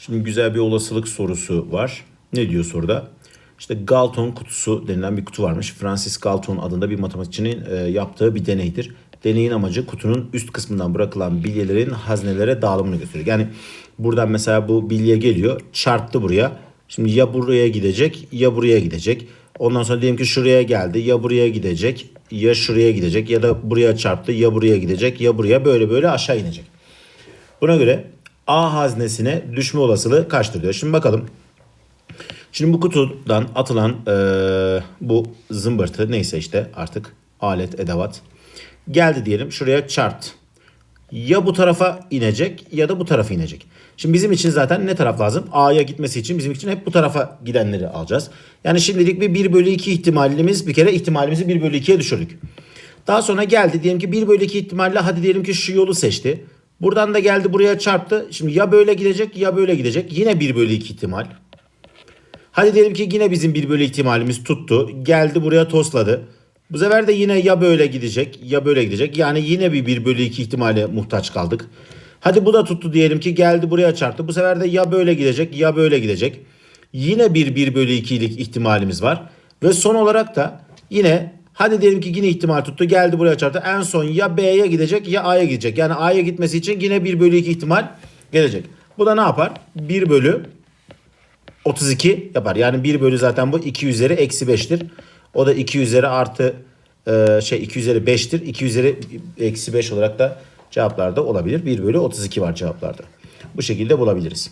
Şimdi güzel bir olasılık sorusu var. Ne diyor soruda? İşte Galton kutusu denilen bir kutu varmış. Francis Galton adında bir matematikçinin e, yaptığı bir deneydir. Deneyin amacı kutunun üst kısmından bırakılan bilyelerin haznelere dağılımını gösteriyor. Yani buradan mesela bu bilye geliyor, çarptı buraya. Şimdi ya buraya gidecek ya buraya gidecek. Ondan sonra diyelim ki şuraya geldi ya buraya gidecek ya şuraya gidecek ya da buraya çarptı ya buraya gidecek ya buraya böyle böyle aşağı inecek. Buna göre A haznesine düşme olasılığı kaçtır diyor. Şimdi bakalım. Şimdi bu kutudan atılan eee, bu zımbırtı neyse işte artık alet edevat geldi diyelim şuraya çarptı. Ya bu tarafa inecek ya da bu tarafa inecek. Şimdi bizim için zaten ne taraf lazım? A'ya gitmesi için bizim için hep bu tarafa gidenleri alacağız. Yani şimdilik bir 1 bölü 2 ihtimalimiz bir kere ihtimalimizi 1 bölü 2'ye düşürdük. Daha sonra geldi diyelim ki 1 bölü 2 ihtimalle hadi diyelim ki şu yolu seçti. Buradan da geldi buraya çarptı. Şimdi ya böyle gidecek ya böyle gidecek. Yine 1 bölü 2 ihtimal. Hadi diyelim ki yine bizim 1 bölü ihtimalimiz tuttu. Geldi buraya tosladı. Bu sefer de yine ya böyle gidecek ya böyle gidecek. Yani yine bir 1 bölü 2 ihtimale muhtaç kaldık. Hadi bu da tuttu diyelim ki geldi buraya çarptı. Bu sefer de ya böyle gidecek ya böyle gidecek. Yine bir 1 bölü 2'lik ihtimalimiz var. Ve son olarak da yine hadi diyelim ki yine ihtimal tuttu. Geldi buraya çarptı. En son ya B'ye gidecek ya A'ya gidecek. Yani A'ya gitmesi için yine 1 bölü 2 ihtimal gelecek. Bu da ne yapar? 1 bölü 32 yapar. Yani 1 bölü zaten bu 2 üzeri eksi 5'tir. O da 2 üzeri artı e, şey 2 üzeri 5'tir. 2 üzeri eksi 5 olarak da cevaplarda olabilir. 1 bölü 32 var cevaplarda. Bu şekilde bulabiliriz.